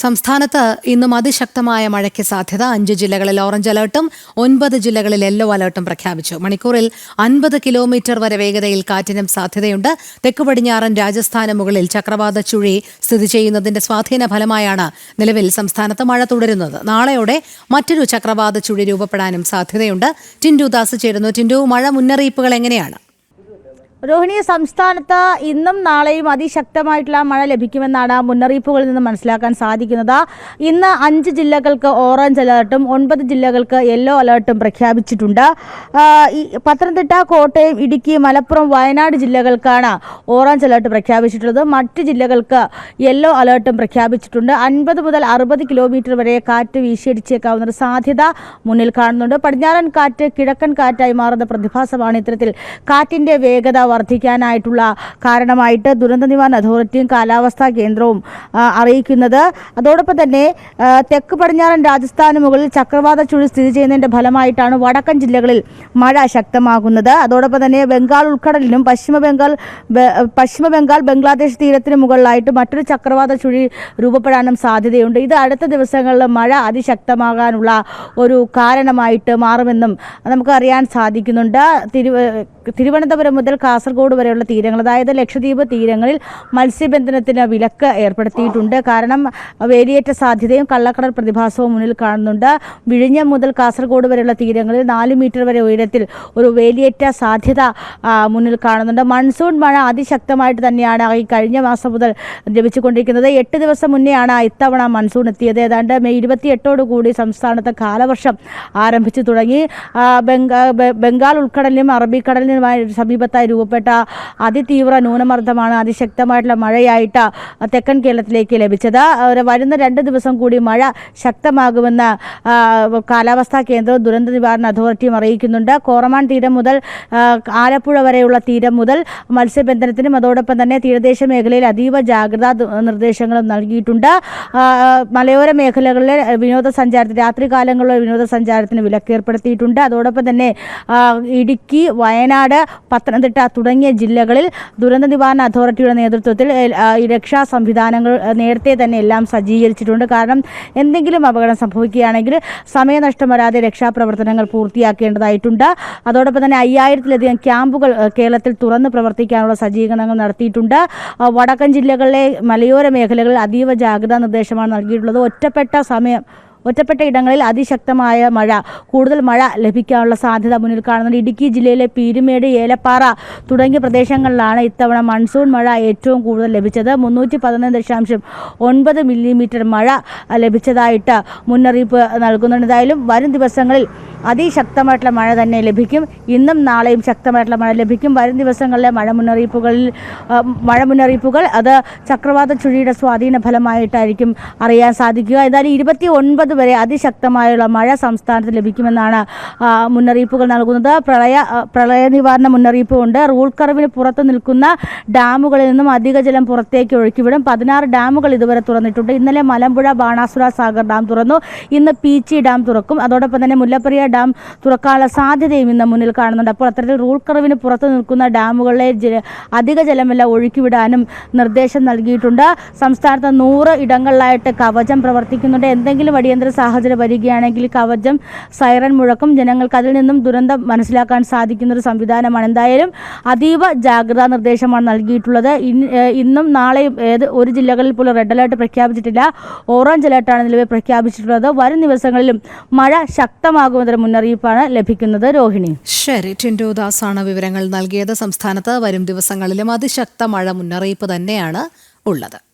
സംസ്ഥാനത്ത് ഇന്നും അതിശക്തമായ മഴയ്ക്ക് സാധ്യത. അഞ്ച് ജില്ലകളിൽ ഓറഞ്ച് അലർട്ടും ഒൻപത് ജില്ലകളിൽ യെല്ലോ അലർട്ടും പ്രഖ്യാപിച്ചു. മണിക്കൂറിൽ അൻപത് കിലോമീറ്റർ വരെ വേഗതയിൽ കാറ്റിനും സാധ്യതയുണ്ട്. തെക്ക് പടിഞ്ഞാറൻ രാജസ്ഥാന് മുകളിൽ ചക്രവാത ചുഴി സ്ഥിതി ചെയ്യുന്നതിന്റെ സ്വാധീന ഫലമായാണ് നിലവിൽ സംസ്ഥാനത്ത് മഴ തുടരുന്നത്. നാളെയോടെ മറ്റൊരു ചക്രവാത ചുഴി രൂപപ്പെടാനും സാധ്യതയുണ്ട്. ടിൻഡു ദാസ് ചേരുന്നു. ടിൻഡു മഴ മുന്നറിയിപ്പുകൾ എങ്ങനെയാണ്? രോഹിണി സംസ്ഥാനത്ത് ഇന്നും നാളെയും അതിശക്തമായിട്ടുള്ള മഴ ലഭിക്കുമെന്നാണ് മുന്നറിയിപ്പുകളിൽ നിന്ന് മനസ്സിലാക്കാൻ സാധിക്കുന്നത്. ഇന്ന് അഞ്ച് ജില്ലകൾക്ക് ഓറഞ്ച് അലേർട്ടും ഒൻപത് ജില്ലകൾക്ക് യെല്ലോ അലേർട്ടും പ്രഖ്യാപിച്ചിട്ടുണ്ട്. പത്തനംതിട്ട കോട്ടയം ഇടുക്കി മലപ്പുറം വയനാട് ജില്ലകൾക്കാണ് ഓറഞ്ച് അലേർട്ട് പ്രഖ്യാപിച്ചിട്ടുള്ളത്. മറ്റ് ജില്ലകൾക്ക് യെല്ലോ അലേർട്ടും പ്രഖ്യാപിച്ചിട്ടുണ്ട്. അൻപത് മുതൽ അറുപത് കിലോമീറ്റർ വരെ കാറ്റ് വീശിയടിച്ചേക്കാവുന്ന ഒരു സാധ്യത മുന്നിൽ കാണുന്നുണ്ട്. പടിഞ്ഞാറൻ കാറ്റ് കിഴക്കൻ കാറ്റായി മാറുന്ന പ്രതിഭാസമാണ് ഇത്തരത്തിൽ കാറ്റിന്റെ വേഗത വർദ്ധിക്കാനായിട്ടുള്ള കാരണമായിട്ട് ദുരന്ത നിവാരണ അതോറിറ്റിയും കാലാവസ്ഥാ കേന്ദ്രവും അറിയിക്കുന്നത്. അതോടൊപ്പം തന്നെ തെക്ക് പടിഞ്ഞാറൻ രാജസ്ഥാന് മുകളിൽ ചക്രവാത ചുഴി സ്ഥിതി ചെയ്യുന്നതിന്റെ ഫലമായിട്ടാണ് വടക്കൻ ജില്ലകളിൽ മഴ ശക്തമാകുന്നത്. അതോടൊപ്പം തന്നെ ബംഗാൾ ഉൾക്കടലിനും പശ്ചിമ ബംഗാൾ പശ്ചിമ ബംഗാൾ ബംഗ്ലാദേശ് തീരത്തിന് മുകളിലായിട്ട് മറ്റൊരു ചക്രവാത ചുഴി രൂപപ്പെടാനും സാധ്യതയുണ്ട്. ഇത് അടുത്ത ദിവസങ്ങളിൽ മഴ അതിശക്തമാകാനുള്ള ഒരു കാരണമായിട്ട് മാറുമെന്നും നമുക്ക് അറിയാൻ സാധിക്കുന്നുണ്ട്. തിരുവ തിരുവനന്തപുരം മുതൽ കാസർഗോഡ് വരെയുള്ള തീരങ്ങൾ അതായത് ലക്ഷദ്വീപ് തീരങ്ങളിൽ മത്സ്യബന്ധനത്തിന് വിലക്ക് ഏർപ്പെടുത്തിയിട്ടുണ്ട്. കാരണം വേലിയേറ്റ സാധ്യതയും കള്ളക്കടൽ പ്രതിഭാസവും മുന്നിൽ കാണുന്നുണ്ട്. വിഴിഞ്ഞം മുതൽ കാസർഗോഡ് വരെയുള്ള തീരങ്ങളിൽ നാല് മീറ്റർ വരെ ഉയരത്തിൽ ഒരു വേലിയേറ്റ സാധ്യത മുന്നിൽ കാണുന്നുണ്ട്. മൺസൂൺ മഴ അതിശക്തമായിട്ട് തന്നെയാണ് ഈ കഴിഞ്ഞ മാസം മുതൽ ലഭിച്ചുകൊണ്ടിരിക്കുന്നത്. എട്ട് ദിവസം മുന്നെയാണ് ഇത്തവണ മൺസൂൺ എത്തിയത്. ഏതാണ്ട് മെയ് ഇരുപത്തി കൂടി സംസ്ഥാനത്ത് കാലവർഷം ആരംഭിച്ചു തുടങ്ങി. ബംഗാൾ ഉൾക്കടലിനും അറബിക്കടലിനുമായി സമീപത്തായി രൂപപ്പെട്ട അതിതീവ്ര ന്യൂനമർദ്ദമാണ് അതിശക്തമായിട്ടുള്ള മഴയായിട്ട് തെക്കൻ കേരളത്തിലേക്ക് ലഭിച്ചത്. വരുന്ന രണ്ട് ദിവസം കൂടി മഴ ശക്തമാകുമെന്ന് കാലാവസ്ഥാ കേന്ദ്രവും ദുരന്ത നിവാരണ അതോറിറ്റിയും അറിയിക്കുന്നുണ്ട്. കോറമാൻ തീരം മുതൽ ആലപ്പുഴ വരെയുള്ള തീരം മുതൽ മത്സ്യബന്ധനത്തിനും അതോടൊപ്പം തന്നെ തീരദേശ മേഖലയിൽ അതീവ ജാഗ്രതാ നിർദ്ദേശങ്ങളും നൽകിയിട്ടുണ്ട്. മലയോര മേഖലകളിലെ വിനോദസഞ്ചാരത്തിന് രാത്രികാലങ്ങളിലെ വിനോദസഞ്ചാരത്തിന് വിലക്കേർപ്പെടുത്തിയിട്ടുണ്ട്. അതോടൊപ്പം തന്നെ ഇടുക്കി വയനാട് പത്തനംതിട്ട തുടങ്ങിയ ജില്ലകളിൽ ദുരന്ത നിവാരണ അതോറിറ്റിയുടെ നേതൃത്വത്തിൽ രക്ഷാ സംവിധാനങ്ങൾ നേരത്തെ തന്നെ എല്ലാം സജ്ജീകരിച്ചിട്ടുണ്ട്. കാരണം എന്തെങ്കിലും അപകടം സംഭവിക്കുകയാണെങ്കിൽ സമയനഷ്ടം വരാതെ രക്ഷാപ്രവർത്തനങ്ങൾ പൂർത്തിയാക്കേണ്ടതായിട്ടുണ്ട്. അതോടൊപ്പം തന്നെ അയ്യായിരത്തിലധികം ക്യാമ്പുകൾ കേരളത്തിൽ തുറന്ന് പ്രവർത്തിക്കാനുള്ള സജ്ജീകരണങ്ങൾ നടത്തിയിട്ടുണ്ട്. വടക്കൻ ജില്ലകളിലെ മലയോര മേഖലകളിൽ അതീവ ജാഗ്രതാ നിർദ്ദേശമാണ് നൽകിയിട്ടുള്ളത്. ഒറ്റപ്പെട്ട സമയം ഒറ്റപ്പെട്ട ഇടങ്ങളിൽ അതിശക്തമായ മഴ. കൂടുതൽ മഴ ലഭിക്കാനുള്ള സാധ്യത മുന്നിൽ കാണുന്നുണ്ട്. ഇടുക്കി ജില്ലയിലെ പീരുമേട് ഏലപ്പാറ തുടങ്ങിയ പ്രദേശങ്ങളിലാണ് ഇത്തവണ മൺസൂൺ മഴ ഏറ്റവും കൂടുതൽ ലഭിച്ചത്. മുന്നൂറ്റി പതിനൊന്ന് ദശാംശം ഒൻപത് മില്ലിമീറ്റർ മഴ ലഭിച്ചതായിട്ട് മുന്നറിയിപ്പ് നൽകുന്നുണ്ട്. എന്തായാലും വരും ദിവസങ്ങളിൽ അതിശക്തമായിട്ടുള്ള മഴ തന്നെ ലഭിക്കും. ഇന്നും നാളെയും ശക്തമായിട്ടുള്ള മഴ ലഭിക്കും. വരും ദിവസങ്ങളിലെ മഴ മുന്നറിയിപ്പുകളിൽ മഴ മുന്നറിയിപ്പുകൾ അത് ചക്രവാത ചുഴിയുടെ സ്വാധീന ഫലമായിട്ടായിരിക്കും അറിയാൻ സാധിക്കുക. ഏതായാലും ഇരുപത്തി ഒൻപത് വരെ അതിശക്തമായുള്ള മഴ സംസ്ഥാനത്ത് ലഭിക്കുമെന്നാണ് മുന്നറിയിപ്പുകൾ നൽകുന്നത്. പ്രളയ പ്രളയ നിവാരണ മുന്നറിയിപ്പുമുണ്ട് റൂൾ കർവിന് പുറത്ത് നിൽക്കുന്ന ഡാമുകളിൽ നിന്നും അധിക ജലം പുറത്തേക്ക് ഒഴുക്കിവിടും. പതിനാറ് ഡാമുകൾ ഇതുവരെ തുറന്നിട്ടുണ്ട്. ഇന്നലെ മലമ്പുഴ ബാണാസുര സാഗർ ഡാം തുറന്നു. ഇന്ന് പീച്ചി ഡാം തുറക്കും. അതോടൊപ്പം തന്നെ മുല്ലപ്പെരിയ ഡാം തുറക്കാനുള്ള സാധ്യതയും ഇന്ന് മുന്നിൽ കാണുന്നുണ്ട്. അപ്പോൾ അത്തരത്തിൽ റൂൾ കർവിന് പുറത്ത് നിൽക്കുന്ന ഡാമുകളിലെ അധിക ജലമെല്ലാം ഒഴുക്കിവിടാനും നിർദ്ദേശം നൽകിയിട്ടുണ്ട്. സംസ്ഥാനത്ത് നൂറ് ഇടങ്ങളിലായിട്ട് കവചം പ്രവർത്തിക്കുന്നുണ്ട്. എന്തെങ്കിലും അടിയന്തര സാഹചര്യം വരികയാണെങ്കിൽ കവചം സൈറൻ മുഴക്കും ജനങ്ങൾക്ക് അതിൽ നിന്നും ദുരന്തം മനസ്സിലാക്കാൻ സാധിക്കുന്ന ഒരു സംവിധാനമാണ്. എന്തായാലും അതീവ ജാഗ്രതാ നിർദ്ദേശമാണ് നൽകിയിട്ടുള്ളത്. ഇന്നും നാളെയും ഏത് ഒരു ജില്ലകളിൽ പോലും റെഡ് അലേർട്ട് പ്രഖ്യാപിച്ചിട്ടില്ല. ഓറഞ്ച് അലേർട്ടാണ് നിലവിൽ പ്രഖ്യാപിച്ചിട്ടുള്ളത്. വരും ദിവസങ്ങളിലും മഴ ശക്തമാകുമെന്നൊരു മുന്നറിയിപ്പാണ് ലഭിക്കുന്നത്. രോഹിണി. ശരി. ടിൻഡു ദാസാണ് വിവരങ്ങൾ നൽകിയത്. സംസ്ഥാനത്ത് വരും ദിവസങ്ങളിലും അതിശക്ത മഴ മുന്നറിയിപ്പ് തന്നെയാണ് ഉള്ളത്.